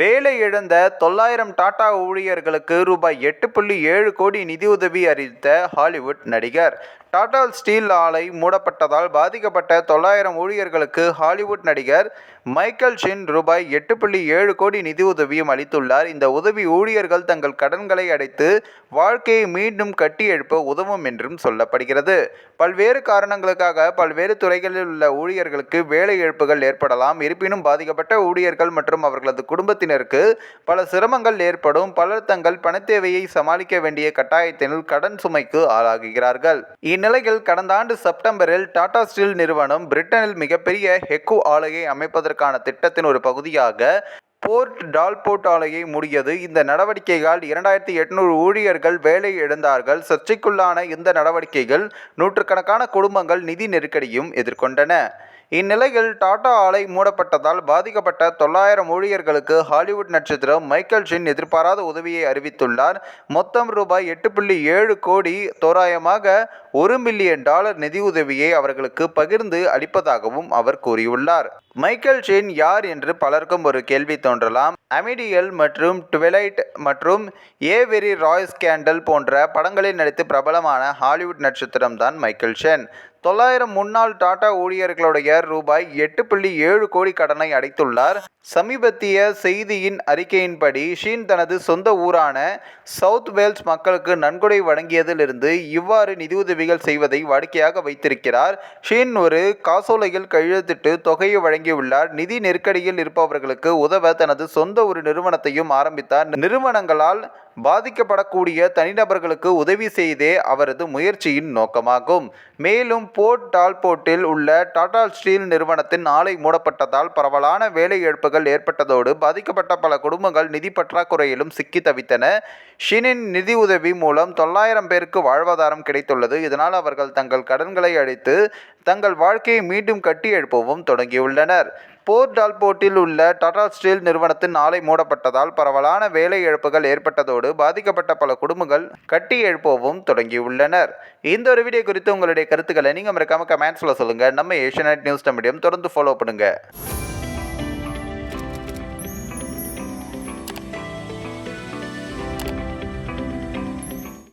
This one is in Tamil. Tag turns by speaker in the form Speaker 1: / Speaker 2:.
Speaker 1: வேலை இழந்த தொள்ளாயிரம் டாடா ஊழியர்களுக்கு ரூபாய் எட்டு புள்ளி ஏழு கோடி நிதியுதவி அறிவித்த ஹாலிவுட் நடிகர். டாடா ஸ்டீல் ஆலை மூடப்பட்டதால் பாதிக்கப்பட்ட தொள்ளாயிரம் ஊழியர்களுக்கு ஹாலிவுட் நடிகர் மைக்கேல் ஷின் ரூபாய் எட்டு புள்ளி ஏழு கோடி நிதி உதவியும் அளித்துள்ளார். இந்த உதவி ஊழியர்கள் தங்கள் கடன்களை அடைத்து வாழ்க்கையை மீண்டும் கட்டி எழுப்ப உதவும் என்றும் சொல்லப்படுகிறது. பல்வேறு காரணங்களுக்காக பல்வேறு துறைகளில் உள்ள ஊழியர்களுக்கு வேலை இழப்புகள் ஏற்படலாம். இருப்பினும் பாதிக்கப்பட்ட ஊழியர்கள் மற்றும் அவர்களது குடும்பத்தினருக்கு பல சிரமங்கள் ஏற்படும். பலர் தங்கள் பணத்தேவையை சமாளிக்க வேண்டிய கட்டாயத்தினுள் கடன் சுமைக்கு ஆளாகுகிறார்கள். இந்நிலையில் கடந்த ஆண்டு செப்டம்பரில் டாடா ஸ்டீல் நிறுவனம் பிரிட்டனில் மிகப்பெரிய ஹெக்கு ஆலையை அமைப்பதற்கான திட்டத்தின் ஒரு பகுதியாக போர்ட் டால்போர்ட் ஆலையை மூடியது. இந்த நடவடிக்கையால் இரண்டாயிரத்தி எட்நூறு ஊழியர்கள் வேலை இழந்தார்கள். சர்ச்சைக்குள்ளான இந்த நடவடிக்கைகள் நூற்றுக்கணக்கான குடும்பங்கள் நிதி நெருக்கடியும் எதிர்கொண்டன. இந்நிலையில் டாடா ஆலை மூடப்பட்டதால் பாதிக்கப்பட்ட தொள்ளாயிரம் ஊழியர்களுக்கு ஹாலிவுட் நட்சத்திரம் மைக்கேல் ஷின் எதிர்பாராத உதவியை அறிவித்துள்ளார். மொத்தம் ரூபாய் எட்டு புள்ளி ஏழு கோடி தோராயமாக ஒரு மில்லியன் டாலர் நிதியுதவியை அவர்களுக்கு பகிர்ந்து அளிப்பதாகவும் அவர் கூறியுள்ளார். மைக்கேல் ஷின் யார் என்று பலருக்கும் ஒரு கேள்வி தோன்றலாம். அமிடியல் மற்றும் ட்விலைட் மற்றும் ஏ வெரி ராய் ஸ்கேண்டல் போன்ற படங்களில் நடித்து பிரபலமான ஹாலிவுட் நட்சத்திரம் தான் மைக்கேல் ஷென் தொள்ளாயிரம் முன்னாள் டாடா ஊழியர்களுடைய ரூபாய் எட்டு புள்ளி ஏழு கோடி கடனை அடைத்துள்ளார். சமீபத்திய செய்தியின் அறிக்கையின்படி ஷீன் தனது சொந்த ஊரான சவுத் வேல்ஸ் மக்களுக்கு நன்கொடை வழங்கியதிலிருந்து இவ்வாறு நிதியுதவிகள் செய்வதை வாடிக்கையாக வைத்திருக்கிறார். ஷீன் ஒரு காசோலையில் கையெழுத்திட்டு தொகையை வழங்கியுள்ளார். நிதி நெருக்கடியில் இருப்பவர்களுக்கு உதவ தனது சொந்த ஒரு நிறுவனத்தையும் ஆரம்பித்தார். நிறுவனங்களால் பாதிக்கப்படக்கூடிய தனிநபர்களுக்கு உதவி செய்தே அவரது முயற்சியின் நோக்கமாகும். மேலும் போர்ட் டால்போர்ட்டில் உள்ள டாடா ஸ்டீல் நிறுவனத்தின் ஆலை மூடப்பட்டதால் பரவலான வேலை இழப்புகள் ஏற்பட்டதோடு பாதிக்கப்பட்ட பல குடும்பங்கள் நிதி பற்றாக்குறையிலும் சிக்கி தவித்தன. ஷினின் நிதி உதவி மூலம் தொள்ளாயிரம் பேருக்கு வாழ்வாதாரம் கிடைத்துள்ளது. இதனால் அவர்கள் தங்கள் கடன்களை அழித்து தங்கள் வாழ்க்கையை மீண்டும் கட்டி எழுப்பவும் தொடங்கியுள்ளனர். போர்ட் டால்போர்ட்டில் உள்ள டாடா ஸ்டீல் நிறுவனத்தின் ஆலை மூடப்பட்டதால் பரவலான வேலை இழப்புகள் ஏற்பட்டதோடு பாதிக்கப்பட்ட பல குடும்பங்கள் கட்டி எழுப்பவும் தொடங்கியுள்ளனர். இந்த ஒரு வீடியோ குறித்து உங்களுடைய கருத்துக்களை நீங்கள் மறக்காம கமெண்ட்ஸில் சொல்லுங்கள் நம்ம ஏஷியநெட் நியூஸ் மீடியம் தொடர்ந்து ஃபாலோ பண்ணுங்கள்